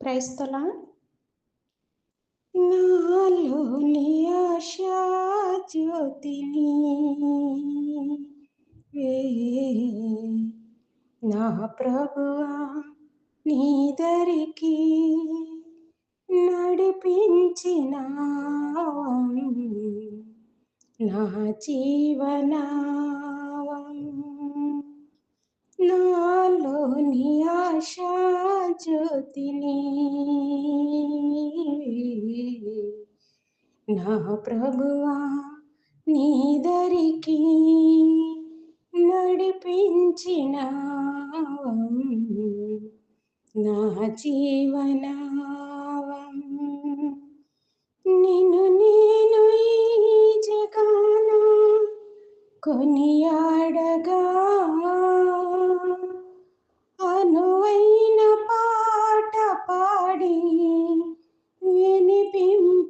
క్రైస్తలా నాలోని ఆశా జ్యోతిని వే నా ప్రభువా నీదరికి నడిపించిన నా జీవనా జ్యోతిని నా ప్రభువా నీదరికి నడిపించిన. నా జీవనా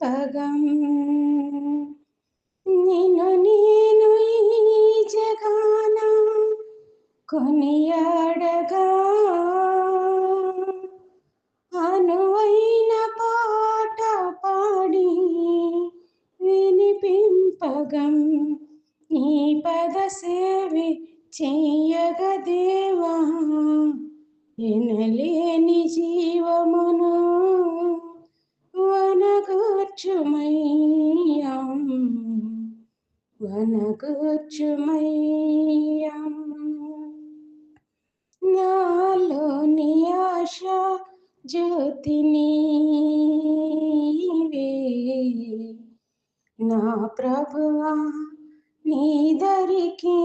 వినిపింపగం నిను నేను ఈ జగాన కొనియాడగా. అనువైన పాట పాడి వినిపింపగం. నీ పద సేవి చెయ్యగ దేవా. ఎనలేని వనగూర్చుమయ్యా వనగూర్చుమయ్యా నాలోని ఆశ జ్యోతిని నా ప్రభువా నీ దరికి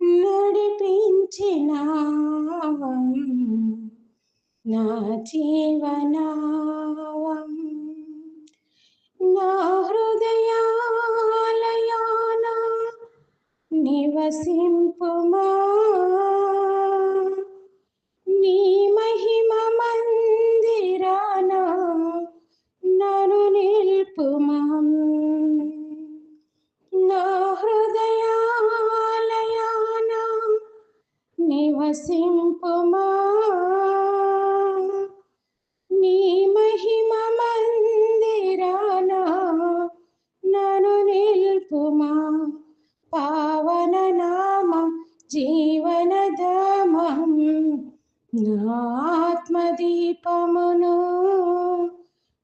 నడిపించిన నా జీవనావం. నా హృదయాలయాన నివసింపుమా. నీ మహిమ మందిరాన నను నిల్పుమా. నా హృదయాలయాన నివసింపుమా. జీవనధామం ఆత్మదీపమును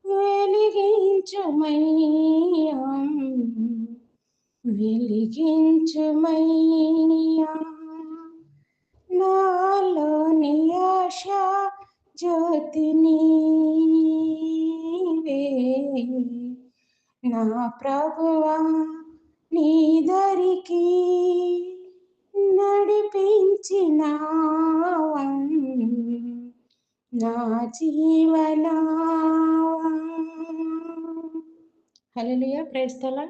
వెలిగించుమయ్యం వెలిగించుమయ్యం. నాలోని ఆశ జ్యోతిని నా ప్రభువా నీ దరికి నా జీవనా హలో ప్రైస్తలా